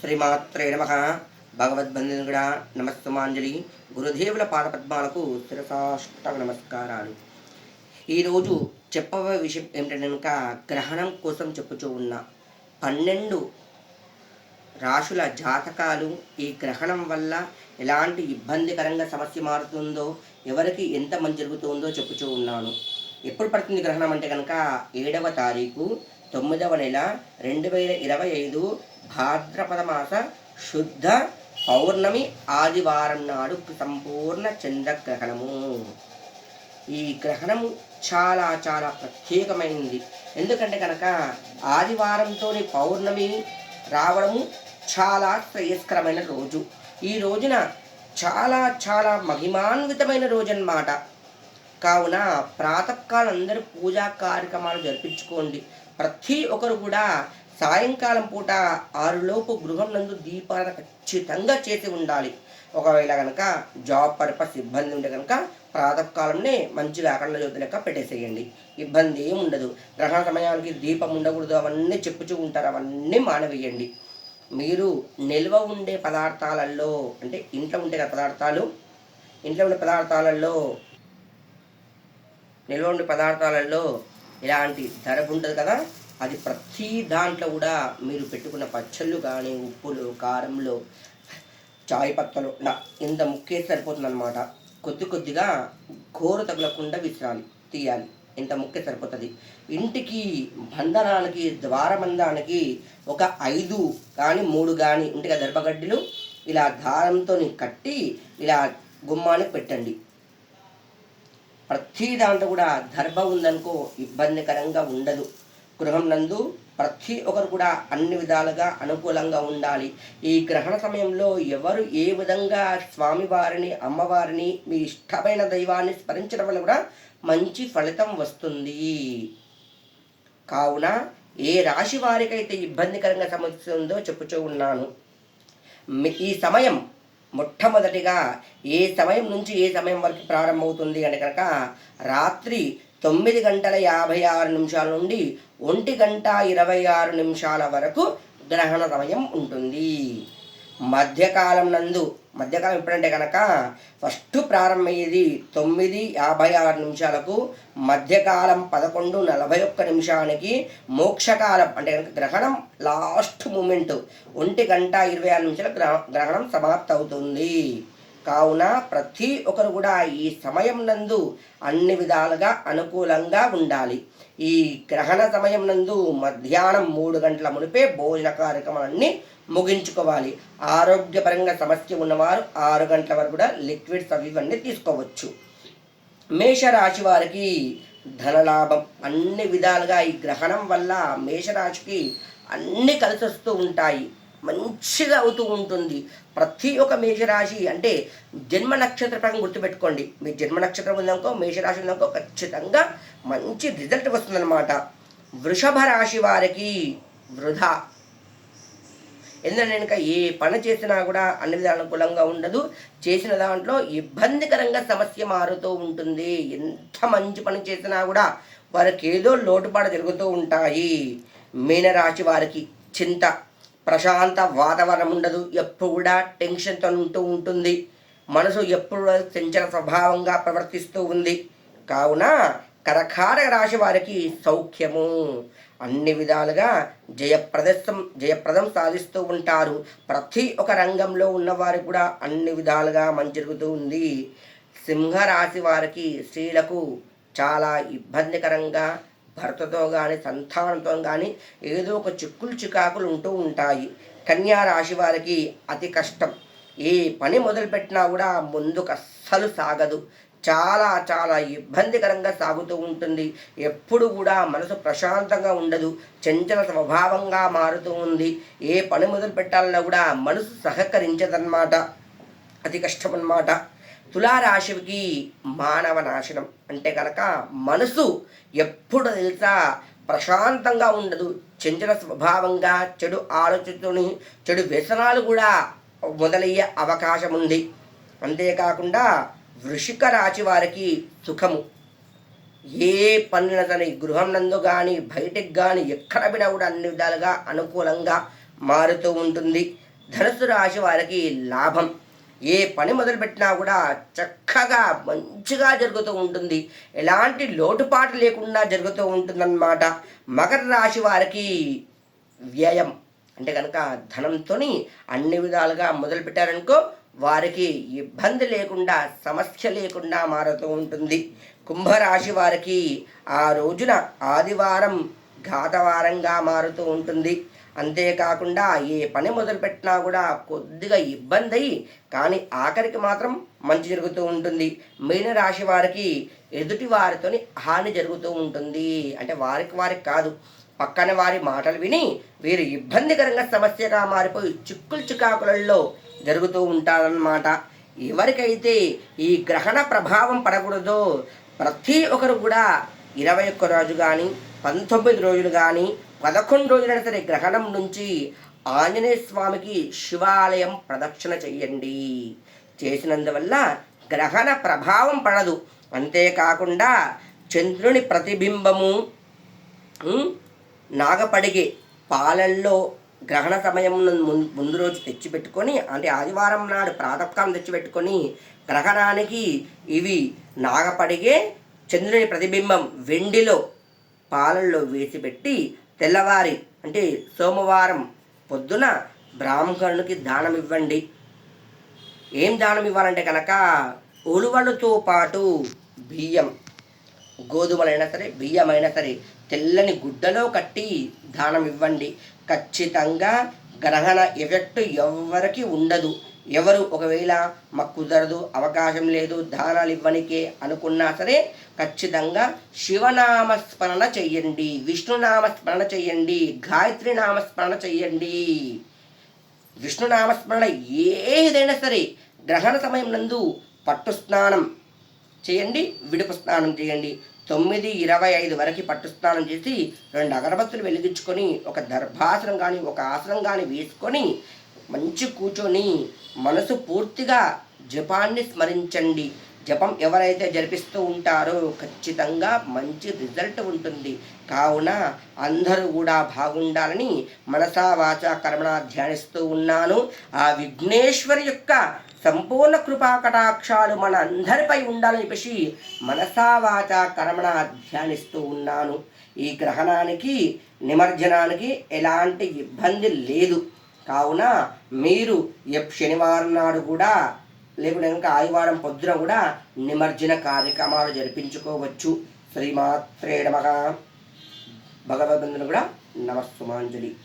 శ్రీమాత్రే నమ. భగవద్బంధునుడ నమస్తమాంజలి గురుదేవుల పాదపద్మాలకు శిరసాష్ట నమస్కారాలు. ఈరోజు చెప్పబోయే విషయం ఏమిటంటే కనుక గ్రహణం కోసం చెప్పుచూ ఉన్న పన్నెండు రాశుల జాతకాలు ఈ గ్రహణం వల్ల ఎలాంటి ఇబ్బందికరంగా సమస్య మారుతుందో ఎవరికి ఎంత మంచి జరుగుతుందో చెప్పుచూ ఉన్నాను. ఎప్పుడు పడుతుంది గ్రహణం అంటే కనుక ఏడవ తారీఖు తొమ్మిదవ నెల రెండు వేల ఇరవై ఐదు భాద్రపద మాస శుద్ధ పౌర్ణమి ఆదివారం నాడు సంపూర్ణ చంద్రగ్రహణము. ఈ గ్రహణము చాలా చాలా ప్రత్యేకమైనది. ఎందుకంటే కనుక ఆదివారంతోని పౌర్ణమి రావడము చాలా శ్రేయస్కరమైన రోజు. ఈ రోజున చాలా చాలా మహిమాన్వితమైన రోజు అన్నమాట కావున ప్రాతకాలం అందరూ పూజా కార్యక్రమాలు జరిపించుకోండి. ప్రతి ఒక్కరు కూడా సాయంకాలం పూట ఆరులోపు గృహం నందు దీపాలను ఖచ్చితంగా చేసి ఉండాలి. ఒకవేళ కనుక జాబ్ పర్పస్ ఇబ్బంది ఉంటే కనుక ప్రాతకాలంనే మంచిగా అఖండ జ్యోతి లెక్క పెట్టేసేయండి. ఇబ్బంది ఏమి ఉండదు. గ్రహణ సమయానికి దీపం ఉండకూడదు. అవన్నీ చెప్పుచూ ఉంటారు. అవన్నీ మానవేయండి. మీరు నిల్వ ఉండే పదార్థాలలో అంటే ఇంట్లో ఉండే పదార్థాలు ఇంట్లో ఉండే పదార్థాలలో నిల్వ ఉండే పదార్థాలలో ఇలాంటి ధరపు ఉంటుంది కదా అది ప్రతి దాంట్లో కూడా మీరు పెట్టుకున్న పచ్చళ్ళు కానీ ఉప్పులు కారంలో చాయ్ పత్తలు ఇలా ఇంత ముక్కేసి సరిపోతుంది అనమాట కొద్ది కొద్దిగా కూర తగలకుండా విసిరాలి తీయాలి. ఇంత ముక్కే సరిపోతుంది. ఇంటికి బంధనానికి ద్వారబంధానికి ఒక ఐదు కానీ మూడు కానీ ఇంటికి దర్భగడ్డలు ఇలా దారంతో కట్టి ఇలా గుమ్మానికి పెట్టండి. ప్రతి దాంట్లో కూడా దర్భ ఉందనుకో ఇబ్బందికరంగా ఉండదు. గృహం నందు ప్రతి ఒక్కరు కూడా అన్ని విధాలుగా అనుకూలంగా ఉండాలి. ఈ గ్రహణ సమయంలో ఎవరు ఏ విధంగా స్వామివారిని అమ్మవారిని మీ ఇష్టమైన దైవాన్ని స్మరించడం వల్ల కూడా మంచి ఫలితం వస్తుంది. కావున ఏ రాశి వారికైతే ఇబ్బందికరంగా సమస్య ఉందో చెప్పుచూ ఉన్నాను. ఈ సమయం మొట్టమొదటిగా ఏ సమయం నుంచి ఏ సమయం వరకు ప్రారంభమవుతుంది అంటే కనుక రాత్రి తొమ్మిది గంటల యాభై ఆరు నిమిషాల నుండి ఒంటి గంట ఇరవై ఆరు నిమిషాల వరకు గ్రహణ సమయం ఉంటుంది. మధ్యకాలం నందు మధ్యకాలం ఎప్పుడంటే కనుక ఫస్ట్ ప్రారంభమయ్యేది తొమ్మిది యాభై ఆరు నిమిషాలకు మధ్యకాలం పదకొండు నలభై ఒక్క నిమిషానికి మోక్షకాలం అంటే కనుక గ్రహణం లాస్ట్ మూమెంట్ ఒంటి గంట ఇరవై ఆరు నిమిషాల గ్రహ గ్రహణం సమాప్తి అవుతుంది కావున ప్రతి ఒక్కరు కూడా ఈ సమయం నందు అన్ని విధాలుగా అనుకూలంగా ఉండాలి. ఈ గ్రహణ సమయం నందు మధ్యాహ్నం మూడు గంటల మునిపే భోజన కార్యక్రమాలన్నీ ముగించుకోవాలి. ఆరోగ్యపరంగా సమస్య ఉన్నవారు ఆరు గంటల వరకు కూడా లిక్విడ్స్ అవి ఇవన్నీ తీసుకోవచ్చు. మేషరాశి వారికి ధనలాభం అన్ని విధాలుగా ఈ గ్రహణం వల్ల మేషరాశికి అన్ని కలిసి వస్తూ ఉంటాయి. మంచిగా అవుతూ ఉంటుంది. ప్రతి ఒక్క మేషరాశి అంటే జన్మ నక్షత్ర ప్రకారం గుర్తుపెట్టుకోండి. మీ జన్మ నక్షత్రం ఉందనుకో మేషరాశి ఉందనుకో ఖచ్చితంగా మంచి రిజల్ట్ వస్తుందన్నమాట. వృషభ రాశి వారికి వృధా. ఎందుకంటే కనుక ఏ పని చేసినా కూడా అన్ని విధాలు అనుకూలంగా ఉండదు. చేసిన దాంట్లో ఇబ్బందికరంగా సమస్య మారుతూ ఉంటుంది. ఎంత మంచి పని చేసినా కూడా వారికి ఏదో లోటుపాటు జరుగుతూ ఉంటాయి. మీనరాశి వారికి చింత. ప్రశాంత వాతావరణం ఉండదు ఎప్పుడు కూడా టెన్షన్తో ఉంటూ ఉంటుంది. మనసు ఎప్పుడు కూడా చంచల స్వభావంగా ప్రవర్తిస్తూ ఉంది. కావున కరకార రాశి వారికి సౌఖ్యము. అన్ని విధాలుగా జయప్రదం జయప్రదం సాధిస్తూ ఉంటారు. ప్రతి ఒక్క రంగంలో ఉన్నవారు కూడా అన్ని విధాలుగా మంచి జరుగుతూ ఉంది. సింహరాశి వారికి స్త్రీలకు చాలా ఇబ్బందికరంగా భర్తతో కానీ సంతానంతో కానీ ఏదో ఒక చిక్కులు చికాకులు ఉంటూ ఉంటాయి. కన్యా రాశి వారికి అతి కష్టం. ఏ పని మొదలుపెట్టినా కూడా ముందుకు అస్సలు సాగదు. చాలా చాలా ఇబ్బందికరంగా సాగుతూ ఉంటుంది. ఎప్పుడు కూడా మనసు ప్రశాంతంగా ఉండదు. చంచల స్వభావంగా మారుతూ ఉంది. ఏ పని మొదలు పెట్టాలన్నా కూడా మనసు సహకరించదన్నమాట. అతి కష్టం అన్నమాట తులారాశికి మానవ నాశనం అంటే కనుక మనసు ఎప్పుడు తెలుసా ప్రశాంతంగా ఉండదు. చంచల స్వభావంగా చెడు ఆలోచనతోని చెడు వ్యసనాలు కూడా మొదలయ్యే అవకాశం ఉంది. అంతేకాకుండా వృషిక రాశి వారికి సుఖము. ఏ పనిన గృహం నందు కానీ బయటికి కానీ ఎక్కడ పడినా కూడా అన్ని విధాలుగా అనుకూలంగా మారుతూ ఉంటుంది. ధనుసు రాశి వారికి లాభం. ఏ పని మొదలుపెట్టినా కూడా చక్కగా మంచిగా జరుగుతూ ఉంటుంది. ఎలాంటి లోటుపాటు లేకుండా జరుగుతూ ఉంటుందన్నమాట. మకర రాశి వారికి వ్యయం అంటే కనుక ధనంతో అన్ని విధాలుగా మొదలుపెట్టారనుకో వారికి ఇబ్బంది లేకుండా సమస్య లేకుండా మారుతూ ఉంటుంది. కుంభరాశి వారికి ఆ రోజున ఆదివారం ఘాతవారంగా మారుతూ ఉంటుంది. అంతేకాకుండా ఏ పని మొదలుపెట్టినా కూడా కొద్దిగా ఇబ్బంది అయ్యి కానీ ఆఖరికి మాత్రం మంచి జరుగుతూ ఉంటుంది. మీన రాశి వారికి ఎదుటి వారితోని హాని జరుగుతూ ఉంటుంది. అంటే వారికి వారికి కాదు పక్కన వారి మాటలు విని వీరు ఇబ్బందికరంగా సమస్యగా మారిపోయి చిక్కులు చికాకులలో జరుగుతూ ఉంటారన్నమాట. ఎవరికైతే ఈ గ్రహణ ప్రభావం పడకూడదో ప్రతి ఒక్కరు కూడా ఇరవై ఒక్క రోజు కానీ పంతొమ్మిది రోజులు కానీ పదకొండు రోజులైనా సరే గ్రహణం నుంచి ఆంజనేయ స్వామికి శివాలయం ప్రదక్షిణ చెయ్యండి. చేసినందువల్ల గ్రహణ ప్రభావం పడదు. అంతేకాకుండా చంద్రుని ప్రతిబింబము నాగపడిగే పాలల్లో గ్రహణ సమయం ముందు ముందు రోజు తెచ్చిపెట్టుకొని అంటే ఆదివారం నాడు ప్రాతకాలం తెచ్చిపెట్టుకొని గ్రహణానికి ఇవి నాగపడిగే చంద్రుని ప్రతిబింబం వెండిలో పాలల్లో వేసిపెట్టి తెల్లవారి అంటే సోమవారం పొద్దున బ్రాహ్మణునికి దానం ఇవ్వండి ఏం దానం ఇవ్వాలంటే కనుక ఉలువలతో పాటు బియ్యం గోధుమలైనా సరే బియ్యమైనా సరే తెల్లని గుడ్డలో కట్టి దానం ఇవ్వండి ఖచ్చితంగా గ్రహణ ఎఫెక్ట్ ఎవరికి ఉండదు. ఎవరు ఒకవేళ మాకు కుదరదు అవకాశం లేదు దానాలు ఇవ్వనికే అనుకున్నా సరే ఖచ్చితంగా శివనామస్మరణ చెయ్యండి విష్ణునామస్మరణ చెయ్యండి గాయత్రి నామస్మరణ చెయ్యండి. విష్ణునామస్మరణ ఏదైనా సరే గ్రహణ సమయం నందు పట్టు స్నానం చేయండి విడుపు స్నానం చేయండి తొమ్మిది ఇరవై ఐదు వరకు పట్టు స్నానం చేసి రెండు అగరబత్తులు వెలిగించుకొని ఒక దర్భాసనం కానీ ఒక ఆసనం కానీ వేసుకొని మంచి కూర్చొని మనసు పూర్తిగా జపాన్ని స్మరించండి. జపం ఎవరైతే జరిపిస్తూ ఉంటారో ఖచ్చితంగా మంచి రిజల్ట్ ఉంటుంది. కావున అందరూ కూడా బాగుండాలని మనసా వాచ కర్మణ ధ్యానిస్తూ ఉన్నాను. ఆ విఘ్నేశ్వరి యొక్క సంపూర్ణ కృపా కటాక్షాలు మన అందరిపై ఉండాలని చెప్పేసి మనసా వాచ కర్మణ ధ్యానిస్తూ ఉన్నాను. ఈ గ్రహణానికి నిమజ్జనానికి ఎలాంటి ఇబ్బంది లేదు. కావున మీరు ఎప్ శనివారం నాడు కూడా లేకుంటే ఇంకా ఆదివారం పొద్దున కూడా నిమజ్జన కార్యక్రమాలు జరిపించుకోవచ్చు. శ్రీమాత్రే నమః. భగవద్బంధులు కూడా నమస్సుమాంజలి.